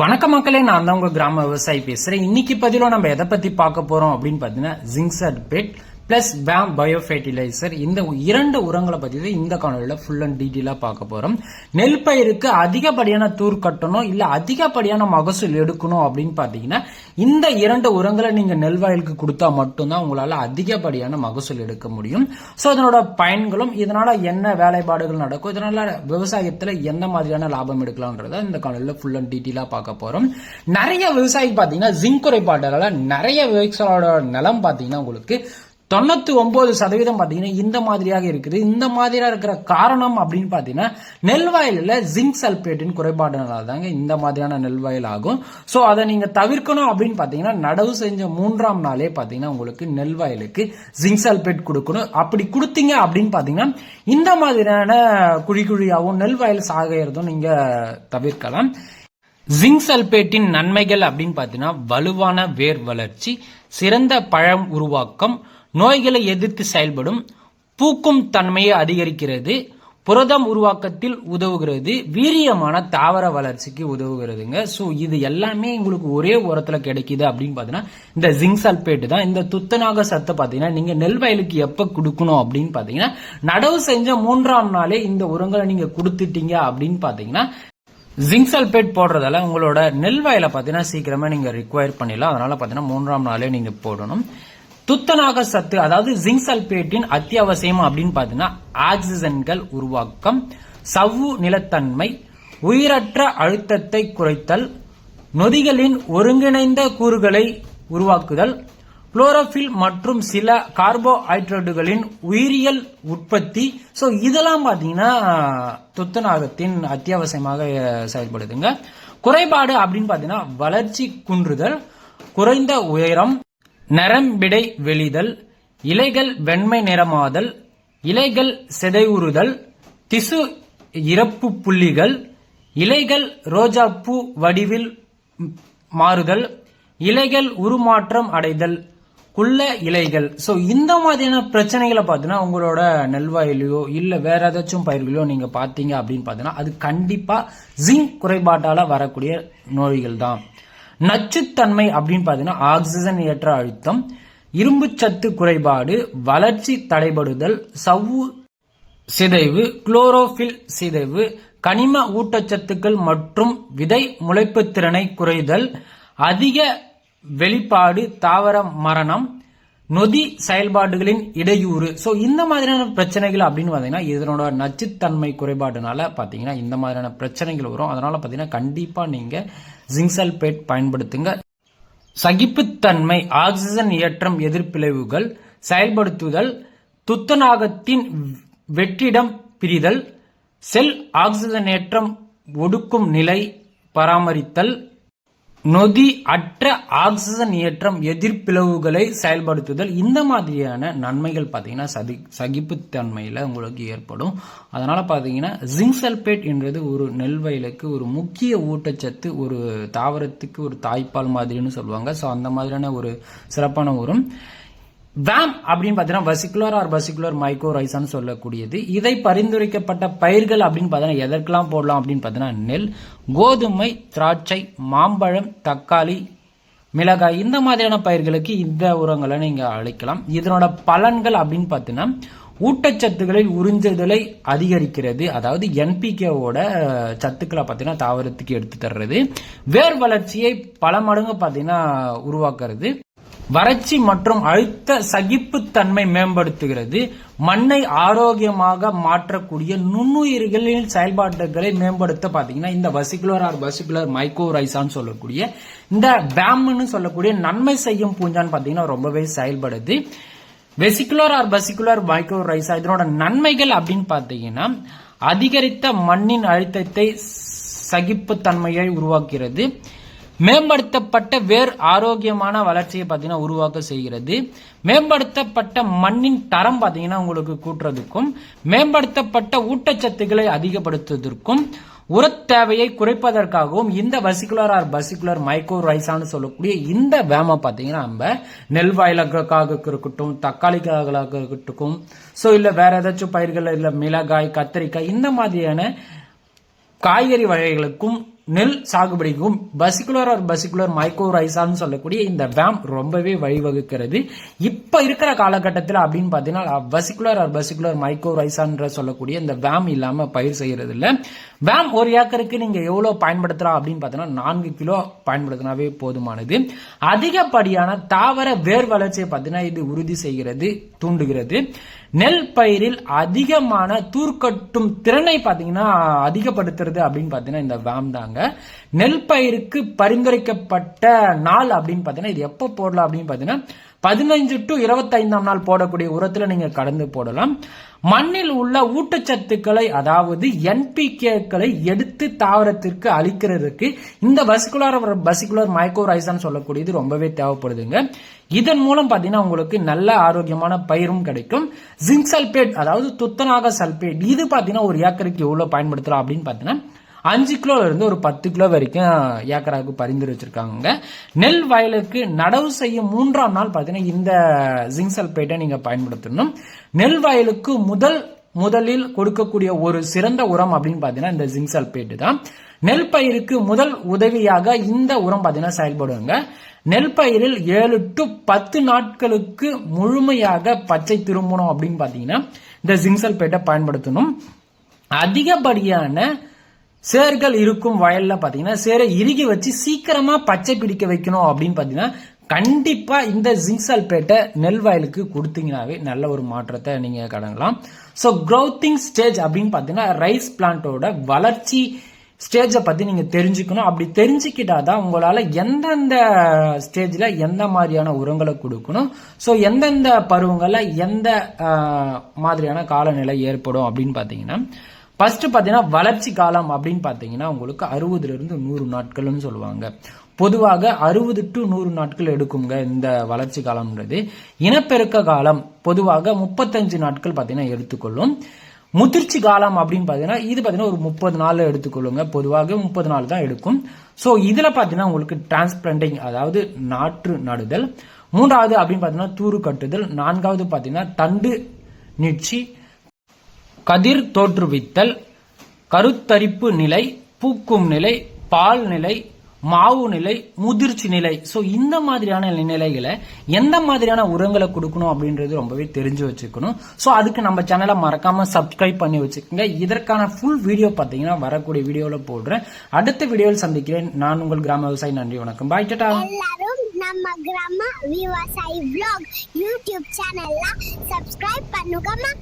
வணக்க மக்களே நான் தான் உங்க கிராம விவசாயி பேசுறேன். இன்னைக்கு பதிலாக நம்ம எதை பத்தி பார்க்க போறோம் அப்படின்னு பாத்தீங்கன்னா ஜிங்சர் பெட் பிளஸ் பேம் பயோ ஃபெர்டிலைசர் இந்த இரண்டு உரங்களை பற்றி தான் இந்த காணொலியில் ஃபுல் அண்ட் டீட்டெயிலாக பார்க்க போகிறோம் நெல் பயிருக்கு அதிகப்படியான தூர் கட்டணும் இல்லை அதிகப்படியான மகசூல் எடுக்கணும் அப்படின்னு பார்த்தீங்கன்னா இந்த இரண்டு உரங்களை நீங்கள் நெல் வயலுக்கு கொடுத்தா மட்டும்தான் உங்களால் அதிகப்படியான மகசூல் எடுக்க முடியும். ஸோ அதனோட பயன்களும் இதனால் என்ன வேலைப்பாடுகள் நடக்கும் இதனால் விவசாயத்தில் எந்த மாதிரியான லாபம் எடுக்கலாம்ன்றத இந்த காலையில ஃபுல் அண்ட் டீட்டெயிலாக பார்க்க போகிறோம் நிறைய விவசாயிக்கு பார்த்தீங்கன்னா ஜிங்க் குறைபாட்டால நிறைய விவசாயோட நிலம் பார்த்தீங்கன்னா உங்களுக்கு தொண்ணூத்தி ஒன்பது சதவீதம் பார்த்தீங்கன்னா இந்த மாதிரியாக இருக்குது. இந்த மாதிரியா இருக்கிற காரணம் அப்படின்னு பார்த்தீங்கன்னா நெல் வயலில் ஜிங்க் சல்பேட்டின் குறைபாடுனால தாங்க இந்த மாதிரியான நெல் வயல் ஆகும். ஸோ அதை நீங்கள் தவிர்க்கணும் அப்படின்னு பார்த்தீங்கன்னா நடவு செஞ்ச மூன்றாம் நாளே பார்த்தீங்கன்னா உங்களுக்கு நெல் வயலுக்கு ஜிங்க் சல்பேட் கொடுக்கணும். அப்படி கொடுத்தீங்க அப்படின்னு பார்த்தீங்கன்னா இந்த மாதிரியான குழி குழியாகவும் நெல் வயல் சாகிறதும் நீங்க தவிர்க்கலாம். ஜிங்க் சல்பேட்டின் நன்மைகள் அப்படின்னு பார்த்தீங்கன்னா வலுவான வேர் வளர்ச்சி சிறந்த பழம் உருவாக்கம் நோய்களை எதிர்த்து செயல்படும் பூக்கும் தன்மையை அதிகரிக்கிறது புரதம் உருவாக்கத்தில் உதவுகிறது வீரியமான தாவர வளர்ச்சிக்கு உதவுகிறதுங்க. ஸோ இது எல்லாமே உங்களுக்கு ஒரே உரத்தில் கிடைக்குது அப்படின்னு பார்த்தீங்கன்னா இந்த ஜிங்க் சல்பேட் தான். இந்த துத்தநாக சத்தை பார்த்தீங்கன்னா நீங்கள் நெல் வயலுக்கு எப்போ கொடுக்கணும் அப்படின்னு பார்த்தீங்கன்னா நடவு செஞ்ச மூன்றாம் நாளே இந்த உரங்களை நீங்கள் கொடுத்துட்டீங்க அப்படின்னு பார்த்தீங்கன்னா ஜிங்க் சல்பேட் போடுறதால உங்களோட நெல் வயலை பார்த்தீங்கன்னா சீக்கிரமாக நீங்கள் ரிக்வயர் பண்ணிடலாம். அதனால பார்த்தீங்கன்னா மூன்றாம் நாளே நீங்கள் போடணும். துத்தநாக சத்து அதாவது ஜிங்க் சல்பேட்டின் அத்தியாவசியம் அப்படின்னு பார்த்தீங்கன்னா ஆக்சிஜன்கள் உருவாக்கம் சவ்வு நிலத்தன்மை உயிரற்ற அழுத்தத்தை குறைத்தல் நொதிகளின் ஒருங்கிணைந்த கூறுகளை உருவாக்குதல் குளோரோஃபில் மற்றும் சில கார்போஹைட்ரேட்டுகளின் உயிரியல் உற்பத்தி. ஸோ இதெல்லாம் பார்த்தீங்கன்னா துத்தநாகத்தின் அத்தியாவசியமாக செயல்படுதுங்க. குறைபாடு அப்படின்னு பார்த்தீங்கன்னா வளர்ச்சி குன்றுதல் குறைந்த உயரம் நரம்பிடை வெளிதல் இலைகள் வெண்மை நிறமாதல் இலைகள் செதைவுறுதல் திசு இறப்பு புள்ளிகள் இலைகள் ரோஜாப்பூ வடிவில் மாறுதல் இலைகள் உருமாற்றம் அடைதல் குள்ள இலைகள். ஸோ இந்த மாதிரியான பிரச்சனைகளை பார்த்தீங்கன்னா உங்களோட நெல்வாயிலையோ இல்லை வேற ஏதாச்சும் பயிர்களையோ நீங்கள் பார்த்தீங்க அப்படின்னு பார்த்தீங்கன்னா அது கண்டிப்பாக ஜிங்க் குறைபாட்டால் வரக்கூடிய நோய்கள் தான். நச்சுத்தன்மை அப்படின்னு பார்த்தீங்கன்னா ஆக்சிஜன் ஏற்ற அழுத்தம் இரும்புச்சத்து குறைபாடு வளர்ச்சி தடைபடுதல் சவ்வு சிதைவு குளோரோஃபில் சிதைவு கனிம ஊட்டச்சத்துக்கள் மற்றும் விதை முளைப்பு திறனை குறைதல் அதிக வெளிப்பாடு தாவர மரணம் நொதி செயல்பாடுகளின் இடையூறு. ஸோ இந்த மாதிரியான பிரச்சனைகள் அப்படின்னு பார்த்தீங்கன்னா இதனோட நச்சுத்தன்மை குறைபாடுனால பார்த்தீங்கன்னா இந்த மாதிரியான பிரச்சனைகள் வரும். அதனால பார்த்தீங்கன்னா கண்டிப்பாக நீங்கள் ஜிங்சல்பேட் பயன்படுத்துங்க. சகிப்புத்தன்மை ஆக்சிஜன் ஏற்றம் எதிர்ப்பிளைவுகள் செயல்படுத்துதல் துத்தநாகத்தின் வெற்றிடம் பிரிதல் செல் ஆக்சிஜனேற்றம் ஒடுக்கும் நிலை பராமரித்தல் நொதி அற்ற ஆக்சிஜன் ஏற்றம் எதிர்ப்பிளவுகளை செயல்படுத்துதல். இந்த மாதிரியான நன்மைகள் பார்த்தீங்கன்னா சதி சகிப்புத்தன்மையில் உங்களுக்கு ஏற்படும். அதனால் பார்த்தீங்கன்னா ஜிங்க் சல்பேட் என்றது ஒரு நெல் வயலுக்கு ஒரு முக்கிய ஊட்டச்சத்து ஒரு தாவரத்துக்கு ஒரு தாய்ப்பால் மாதிரின்னு சொல்லுவாங்க. ஸோ அந்த மாதிரியான ஒரு சிறப்பான உரம். வேம் அப்படின்னு பார்த்தீங்கன்னா வசிகுலர் ஆர் வசிகுலர் மைக்ரோ ரைசான்னு சொல்லக்கூடியது. இதை பரிந்துரைக்கப்பட்ட பயிர்கள் அப்படின்னு பார்த்தீங்கன்னா எதற்கெல்லாம் போடலாம் அப்படின்னு பார்த்தீங்கன்னா நெல் கோதுமை திராட்சை மாம்பழம் தக்காளி மிளகாய் இந்த மாதிரியான பயிர்களுக்கு இந்த உரங்களை நீங்க அழைக்கலாம். இதனோட பலன்கள் அப்படின்னு பார்த்தீங்கன்னா ஊட்டச்சத்துக்களில் உறிஞ்சுதலை அதிகரிக்கிறது. அதாவது என்பிகேவோட சத்துக்களை பார்த்தீங்கன்னா தாவரத்துக்கு எடுத்து தர்றது. வேர் வளர்ச்சியை பல மடங்கு பார்த்தீங்கன்னா உருவாக்குறது. வறட்சி மற்றும் அழுத்த சகிப்புத்தன்மை மேம்படுத்துகிறது. மண்ணை ஆரோக்கியமாக மாற்றக்கூடிய நுண்ணுயிர்களின் செயல்பாடுகளை மேம்படுத்த பார்த்தீங்கன்னா இந்த வசிகுலர் ஆர் வசிகுலர் மைக்ரோரைசான்னு சொல்லக்கூடிய இந்த பேம்னு சொல்லக்கூடிய நன்மை செய்யும் பூஞ்சான்னு பார்த்தீங்கன்னா ரொம்பவே செயல்படுது. வெசிகுலர் ஆர் பசிகுலர் மைக்ரோரைசா இதனோட நன்மைகள் அப்படின்னு பார்த்தீங்கன்னா அதிகரித்த மண்ணின் அழுத்தத்தை சகிப்புத்தன்மையை உருவாக்குகிறது. மேம்படுத்தப்பட்ட வேர் ஆரோக்கியமான வளர்ச்சியை பார்த்தீங்கன்னா உருவாக்க செய்கிறது. மேம்படுத்தப்பட்ட மண்ணின் தரம் பார்த்தீங்கன்னா உங்களுக்கு கூட்டுறதுக்கும் மேம்படுத்தப்பட்ட ஊட்டச்சத்துக்களை அதிகப்படுத்துவதற்கும் உரத்தேவையை குறைப்பதற்காகவும் இந்த வசிகுலர் ஆர் பசிகுலர் மைக்ரோரைஸான்னு சொல்லக்கூடிய இந்த வேமை பார்த்தீங்கன்னா நம்ம நெல் வயலுக்காக இருக்கட்டும் தக்காளிக்காக இருக்கட்டும் ஸோ இல்லை வேற ஏதாச்சும் பயிர்கள் இல்லை மிளகாய் கத்திரிக்காய் இந்த மாதிரியான காய்கறி வகைகளுக்கும் நெல் சாகுபடிக்கும் பசிகுலர் ஆர் பசிகுலர் மைக்ரோரைசான்னு சொல்லக்கூடிய இந்த வேம் ரொம்பவே வழிவகுக்கிறது. இப்போ இருக்கிற காலகட்டத்தில் அப்படின்னு பார்த்தீங்கன்னா பசிகுலர் ஆர் பசிகுலர் மைக்ரோரைசான்ற சொல்லக்கூடிய இந்த வேம் இல்லாமல் பயிர் செய்கிறது இல்லை வேம் ஒரு ஏக்கருக்கு நீங்கள் எவ்வளோ பயன்படுத்துகிறா அப்படின்னு பார்த்தீங்கன்னா நான்கு கிலோ பயன்படுத்தினாவே போதுமானது. அதிகப்படியான தாவர வேர் வளர்ச்சியை பார்த்தீங்கன்னா இது உறுதி செய்கிறது தூண்டுகிறது. நெல் பயிரில் அதிகமான தூர்க்கட்டும் திறனை பார்த்தீங்கன்னா அதிகப்படுத்துறது அப்படின்னு பார்த்தீங்கன்னா இந்த வேம் தாங்க. நெல் பயிருக்கு பரிந்துரைக்கப்பட்ட நாள் அப்படின்னு பார்த்தீங்கன்னா இது எப்போ போடலாம் அப்படின்னு பார்த்தீங்கன்னா பதினைஞ்சு டு இருபத்தைந்தாம் நாள் போடக்கூடிய உரத்துல நீங்க கடந்து போடலாம். மண்ணில் உள்ள ஊட்டச்சத்துக்களை அதாவது என்பிகேக்களை எடுத்து தாவரத்திற்கு அளிக்கிறதுக்கு இந்த பசிகுலர் பசிகுலர் மைக்ரோரைசான் சொல்லக்கூடியது ரொம்பவே தேவைப்படுதுங்க. இதன் மூலம் பாத்தீங்கன்னா உங்களுக்கு நல்ல ஆரோக்கியமான பயிரும் கிடைக்கும். ஜிங்க் சல்பேட் அதாவது துத்தநாக சல்பேட் இது பாத்தீங்கன்னா ஒரு ஏக்கருக்கு எவ்வளவு பயன்படுத்தலாம் அப்படின்னு பாத்தீங்கன்னா அஞ்சு கிலோலேருந்து ஒரு பத்து கிலோ வரைக்கும் ஏக்கராவுக்கு பரிந்துரை வச்சிருக்காங்க நெல் வயலுக்கு நடவு செய்யும் மூன்றாம் நாள் பார்த்தீங்கன்னா இந்த ஜிங்க் சல்பேட்டை நீங்கள் பயன்படுத்தணும். நெல் வயலுக்கு முதல் முதலில் கொடுக்கக்கூடிய ஒரு சிறந்த உரம் அப்படின்னு பார்த்தீங்கன்னா இந்த ஜிங்க் சல்பேட்டு தான். நெல் பயிருக்கு முதல் உதவியாக இந்த உரம் பார்த்தீங்கன்னா செயல்படுவாங்க நெல் பயிரில் ஏழு டு பத்து நாட்களுக்கு முழுமையாக பச்சை திரும்பணும் அப்படின்னு பார்த்தீங்கன்னா இந்த ஜிங்க் சல்பேட்டை பயன்படுத்தணும். அதிகப்படியான சேர்கள் இருக்கும் வயல்ல பார்த்தீங்கன்னா சேரை இறுகி வச்சு சீக்கிரமா பச்சை பிடிக்க வைக்கணும் அப்படின்னு பார்த்தீங்கன்னா கண்டிப்பா இந்த ஜிங்க் சல்பேட்டை நெல் வயலுக்கு கொடுத்தீங்கனாவே நல்ல ஒரு மாற்றத்தை நீங்க கடங்கலாம். ஸோ க்ரோத்திங் ஸ்டேஜ் அப்படின்னு பார்த்தீங்கன்னா ரைஸ் பிளான்ட்டோட வளர்ச்சி ஸ்டேஜை பற்றி நீங்கள் தெரிஞ்சுக்கணும். அப்படி தெரிஞ்சுக்கிட்டா தான் உங்களால் எந்தெந்த ஸ்டேஜில் எந்த மாதிரியான உரங்களை கொடுக்கணும். ஸோ எந்தெந்த பருவங்களில் எந்த மாதிரியான காலநிலை ஏற்படும் அப்படின்னு பார்த்தீங்கன்னா ஃபர்ஸ்ட் பார்த்தீங்கன்னா வளர்ச்சி காலம் அப்படின்னு பார்த்தீங்கன்னா உங்களுக்கு அறுபதுல இருந்து நூறு நாட்கள்னு சொல்லுவாங்க. பொதுவாக அறுபது டு நூறு நாட்கள் எடுக்குங்க இந்த வளர்ச்சி காலம்ன்றது. இனப்பெருக்க காலம் பொதுவாக முப்பத்தஞ்சு நாட்கள் பார்த்தீங்கன்னா எடுத்துக்கொள்ளும். முதிர்ச்சி காலம் அப்படின்னு பார்த்தீங்கன்னா இது பார்த்தீங்கன்னா ஒரு முப்பது நாள் எடுத்துக்கொள்ளுங்க. பொதுவாக முப்பது நாள் தான் எடுக்கும். ஸோ இதில் பார்த்தீங்கன்னா உங்களுக்கு டிரான்ஸ்பிளான்டிங் அதாவது நாற்று நடுதல். மூன்றாவது அப்படின்னு பார்த்தீங்கன்னா தூறு கட்டுதல். நான்காவது பார்த்தீங்கன்னா தண்டு நீட்சி. கதிர் தோற்றுவித்தல் கருத்தரிப்பு நிலை பூக்கும் நிலை பால் நிலை மாவு நிலை முதிர்ச்சி நிலை. ஸோ இந்த மாதிரியான நிலைகளை எந்த மாதிரியான உரங்களை கொடுக்கணும் அப்படின்றது ரொம்பவே தெரிஞ்சு வச்சுக்கணும். ஸோ அதுக்கு நம்ம சேனலை மறக்காம சப்ஸ்கிரைப் பண்ணி வச்சுக்கோங்க. இதற்கான ஃபுல் வீடியோ பார்த்தீங்கன்னா வரக்கூடிய வீடியோவில் போடுறேன். அடுத்த வீடியோவில் சந்திக்கிறேன். நான் உங்கள் கிராம விவசாயி. நன்றி வணக்கம். பாய் டட்டா நம்ம கிராம விவசாயி யூடியூப் சேனல்ல சப்ஸ்கிரைப் பண்ணுங்கம்மா